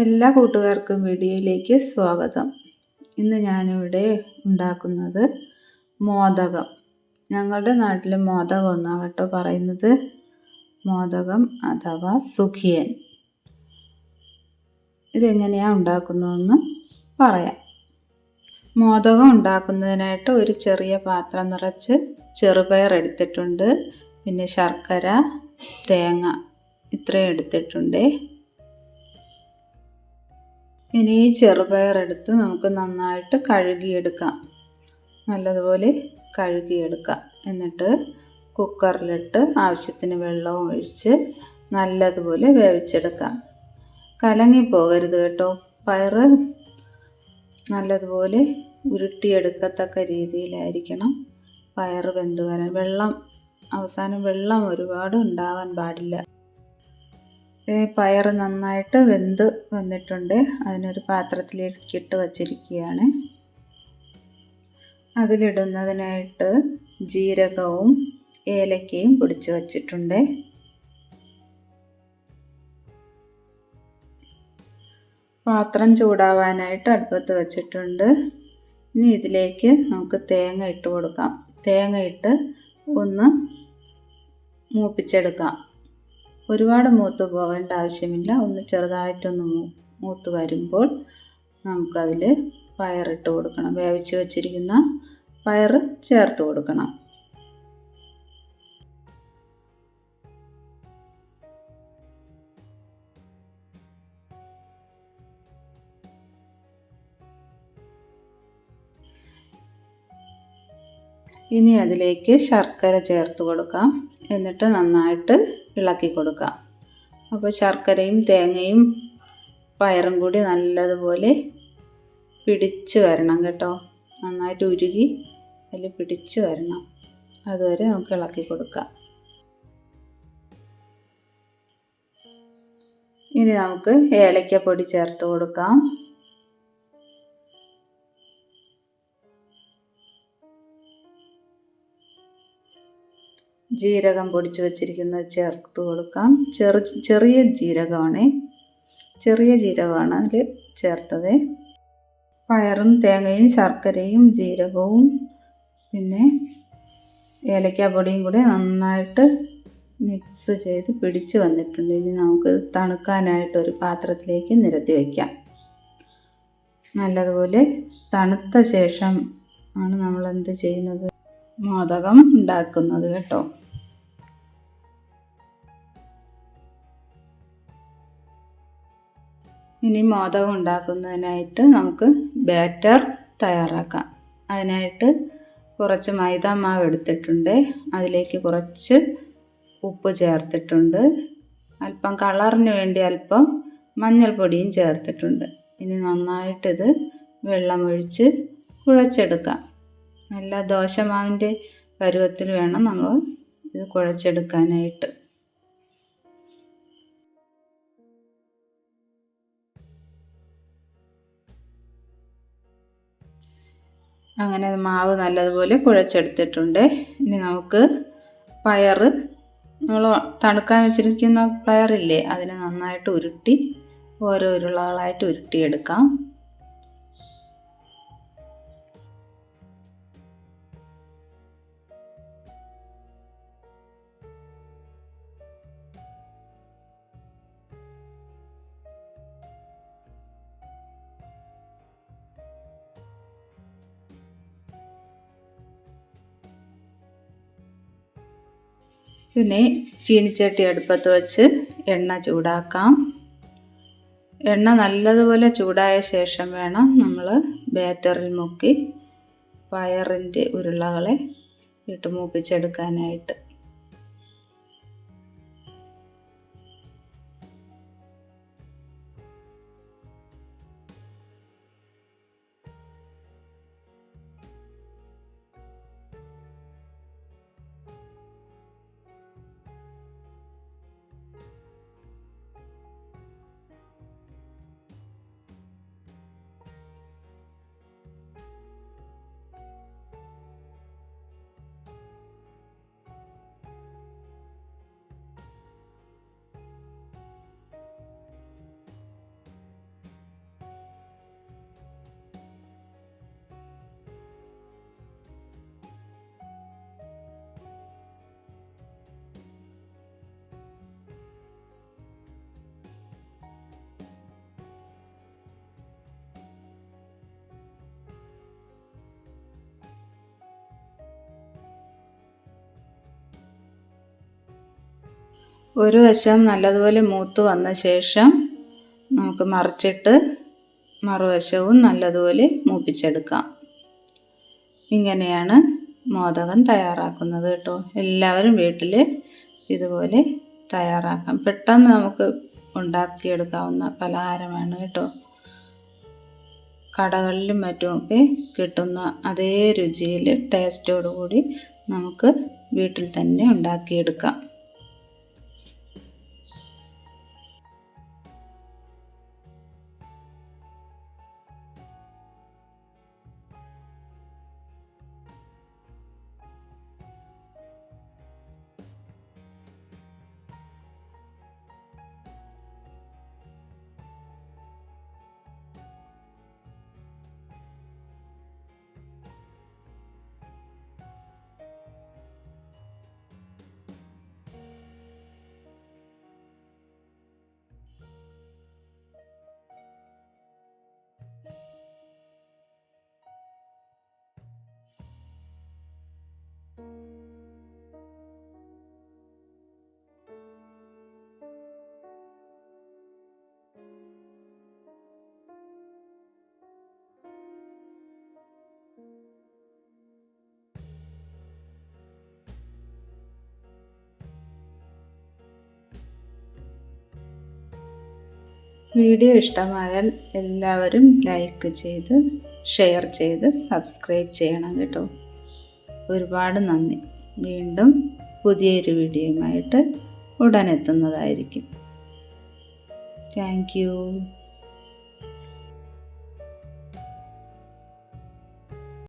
എല്ലാ കൂട്ടുകാർക്കും വീഡിയോയിലേക്ക് സ്വാഗതം. ഇന്ന് ഞാനിവിടെ ഉണ്ടാക്കുന്നത് മോദകം. ഞങ്ങളുടെ നാട്ടിൽ മോദകം എന്നാണ് കേട്ടോ പറയുന്നത്. മോദകം അഥവാ സുഖിയൻ. ഇതെങ്ങനെയാണ് ഉണ്ടാക്കുന്നതെന്ന് പറയാം. മോദകം ഉണ്ടാക്കുന്നതിനായിട്ട് ഒരു ചെറിയ പാത്രം നിറച്ച് ചെറുപയർ എടുത്തിട്ടുണ്ട്. പിന്നെ ശർക്കര തേങ്ങ ഇത്രയും എടുത്തിട്ടുണ്ട്. ഇനി ഈ ചെറുപയർ എടുത്ത് നമുക്ക് നന്നായിട്ട് കഴുകിയെടുക്കാം. നല്ലതുപോലെ കഴുകിയെടുക്കാം. എന്നിട്ട് കുക്കറിലിട്ട് ആവശ്യത്തിന് വെള്ളവും ഒഴിച്ച് നല്ലതുപോലെ വേവിച്ചെടുക്കാം. കലങ്ങി പോകരുത് കേട്ടോ. പയറ് നല്ലതുപോലെ ഉരുട്ടിയെടുക്കത്തക്ക രീതിയിലായിരിക്കണം പയറ് വെന്ത് വരാൻ. വെള്ളം അവസാനം വെള്ളം ഒരുപാട് ഉണ്ടാവാൻ പാടില്ല. പയർ നന്നായിട്ട് വെന്ത് വന്നിട്ടുണ്ട്. അതിനൊരു പാത്രത്തിലേക്ക് ഇട്ട് വച്ചിരിക്കുകയാണ്. അതിലിടുന്നതിനായിട്ട് ജീരകവും ഏലക്കയും പൊടിച്ച് വച്ചിട്ടുണ്ട്. പാത്രം ചൂടാവാനായിട്ട് അടുപ്പത്ത് വച്ചിട്ടുണ്ട്. ഇനി ഇതിലേക്ക് നമുക്ക് തേങ്ങ ഇട്ട് കൊടുക്കാം. തേങ്ങ ഇട്ട് ഒന്ന് മൂപ്പിച്ചെടുക്കാം. ഒരുപാട് മൂത്ത് പോകേണ്ട ആവശ്യമില്ല. ഒന്ന് ചെറുതായിട്ടൊന്ന് മൂത്ത് വരുമ്പോൾ നമുക്കതിൽ പയറിട്ട് കൊടുക്കണം. വേവിച്ച് വച്ചിരിക്കുന്ന പയർ ചേർത്ത് കൊടുക്കണം. ഇനി അതിലേക്ക് ശർക്കര ചേർത്ത് കൊടുക്കാം. എന്നിട്ട് നന്നായിട്ട് ഇളക്കി കൊടുക്കാം. അപ്പോൾ ശർക്കരയും തേങ്ങയും പയറും കൂടി നല്ലതുപോലെ പിടിച്ച് വരണം കേട്ടോ. നന്നായിട്ട് ഉരുകി അതിൽ പിടിച്ച് വരണം. അതുവരെ നമുക്ക് ഇളക്കി കൊടുക്കാം. ഇനി നമുക്ക് ഏലക്കപ്പൊടി ചേർത്ത് കൊടുക്കാം. ജീരകം പൊടിച്ച് വെച്ചിരിക്കുന്നത് ചേർത്ത് കൊടുക്കാം. ചെറു ചെറിയ ജീരകമാണ്. ചെറിയ ജീരകമാണ് അതിൽ ചേർത്തത്. പയറും തേങ്ങയും ശർക്കരയും ജീരകവും പിന്നെ ഏലക്കാപ്പൊടിയും കൂടി നന്നായിട്ട് മിക്സ് ചെയ്ത് പിടിച്ച് വന്നിട്ടുണ്ട്. ഇനി നമുക്ക് തണുക്കാനായിട്ട് ഒരു പാത്രത്തിലേക്ക് നിരത്തി വയ്ക്കാം നല്ലതുപോലെ തണുത്ത ശേഷം ആണ് നമ്മൾ എന്ത് ചെയ്യുന്നത്? മോദകം ഉണ്ടാക്കുന്നത് കേട്ടോ. ഇനി മോദകം ഉണ്ടാക്കുന്നതിനായിട്ട് നമുക്ക് ബാറ്റർ തയ്യാറാക്കാം. അതിനായിട്ട് കുറച്ച് മൈദ മാവ് എടുത്തിട്ടുണ്ട്. അതിലേക്ക് കുറച്ച് ഉപ്പ് ചേർത്തിട്ടുണ്ട്. അല്പം കളറിന് വേണ്ടി അല്പം മഞ്ഞൾപ്പൊടിയും ചേർത്തിട്ടുണ്ട്. ഇനി നന്നായിട്ടിത് വെള്ളമൊഴിച്ച് കുഴച്ചെടുക്കാം. നല്ല ദോശമാവിന്റെ പരുവത്തിൽ വേണം നമ്മൾ ഇത് കുഴച്ചെടുക്കാനായിട്ട്. അങ്ങനെ മാവ് നല്ലതുപോലെ കുഴച്ചെടുത്തിട്ടുണ്ട്. ഇനി നമുക്ക് പയർ നമ്മൾ തണുക്കാൻ വെച്ചിരിക്കുന്ന പയറില്ലേ അതിനെ നന്നായിട്ട് ഉരുട്ടി ഓരോ ഉരുളകളായിട്ട് ഉരുട്ടിയെടുക്കാം. പിന്നെ ചീനിച്ചട്ടി അടുപ്പത്ത് വച്ച് എണ്ണ ചൂടാക്കാം. എണ്ണ നല്ലതുപോലെ ചൂടായ ശേഷം വേണം നമ്മൾ ബാറ്ററിൽ മുക്കി പയറിന്റെ ഉരുളകളെ ഇട്ട് മൂപ്പിച്ചെടുക്കാനായിട്ട്. ഒരു വശം നല്ലതുപോലെ മൂത്ത് വന്ന ശേഷം നമുക്ക് മറിച്ചിട്ട് മറുവശവും നല്ലതുപോലെ മൂപ്പിച്ചെടുക്കാം. ഇങ്ങനെയാണ് മോദകം തയ്യാറാക്കുന്നത് കേട്ടോ. എല്ലാവരും വീട്ടിൽ ഇതുപോലെ തയ്യാറാക്കാം. പെട്ടെന്ന് നമുക്ക് ഉണ്ടാക്കിയെടുക്കാവുന്ന പലഹാരമാണ് കേട്ടോ. കടകളിലും മറ്റുമൊക്കെ കിട്ടുന്ന അതേ രുചിയിൽ ടേസ്റ്റോടുകൂടി നമുക്ക് വീട്ടിൽ തന്നെ ഉണ്ടാക്കിയെടുക്കാം. വീഡിയോ ഇഷ്ടമായാൽ എല്ലാവരും ലൈക്ക് ചെയ്ത് ഷെയർ ചെയ്ത് സബ്സ്ക്രൈബ് ചെയ്യണം കേട്ടോ. ഒരുപാട് നന്ദി. വീണ്ടും പുതിയൊരു വീഡിയോയുമായിട്ട് ഉടനെത്തുന്നതായിരിക്കും. Thank you.